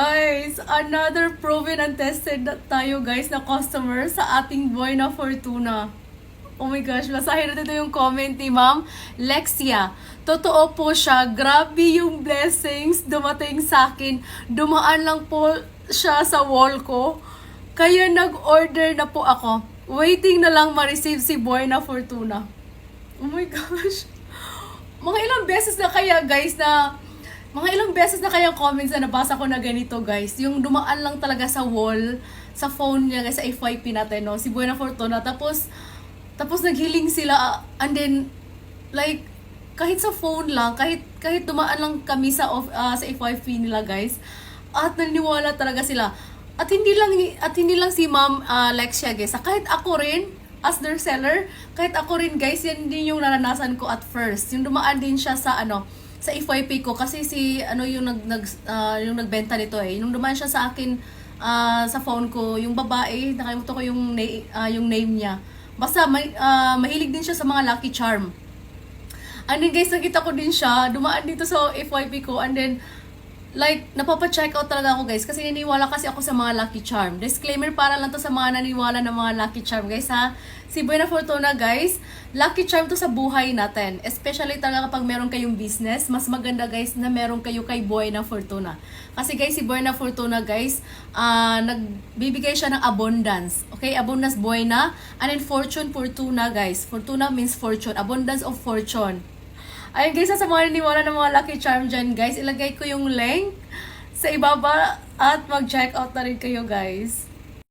Guys, another proven and tested tayo guys na customer sa ating boy na Fortuna. Oh my gosh, basahin natin ito yung comment ni Ma'am Lexia. Totoo po siya, grabe yung blessings dumating sa akin. Dumaan lang po siya sa wall ko. Kaya nag-order na po ako. Waiting na lang ma-receive si boy na Fortuna. Oh my gosh. Mga ilang beses na kaya guys na mga ilang beses na kayang comments na nabasa ko na ganito guys. Yung dumaan lang talaga sa wall, sa phone niya guys, sa FYP natin, no? Si Buena Fortuna. Tapos, tapos naghiling sila. ah, and then, like, kahit sa phone lang, kahit kahit dumaan lang kami sa of, ah, sa FYP nila guys, at naniniwala talaga sila. At hindi lang at hindi lang si Ma'am ah, Lexia guys, ah, kahit ako rin as their seller, kahit ako rin guys, yan din yung naranasan ko at first. Yung dumaan din siya sa ano, sa FYP ko kasi si ano yung nag, nag ah, yung nagbenta nito eh. Yung dumaan siya sa akin ah, sa phone ko, yung babae, nakalimutan ko yung na- ah, yung name niya. Basta may, ah, mahilig din siya sa mga Lucky Charm. And then guys, nakita ko din siya, dumaan dito sa FYP ko and then like, napapa-check out talaga ako guys kasi naniwala kasi ako sa mga Lucky Charm. Disclaimer para lang to sa mga naniwala ng mga Lucky Charm guys ha. Si Buena Fortuna guys, Lucky Charm to sa buhay natin. Especially talaga kapag meron kayong business, mas maganda guys na meron kayo kay Buena Fortuna. Kasi guys, si Buena Fortuna guys, ah nagbibigay siya ng abundance. Okay, abundance Buena. And then fortune Fortuna guys. Fortuna means fortune. Abundance of fortune. Ayun guys, sa mga naniwala ng mga Lucky Charm dyan guys, ilagay ko yung link sa ibaba at mag-check out na rin kayo guys.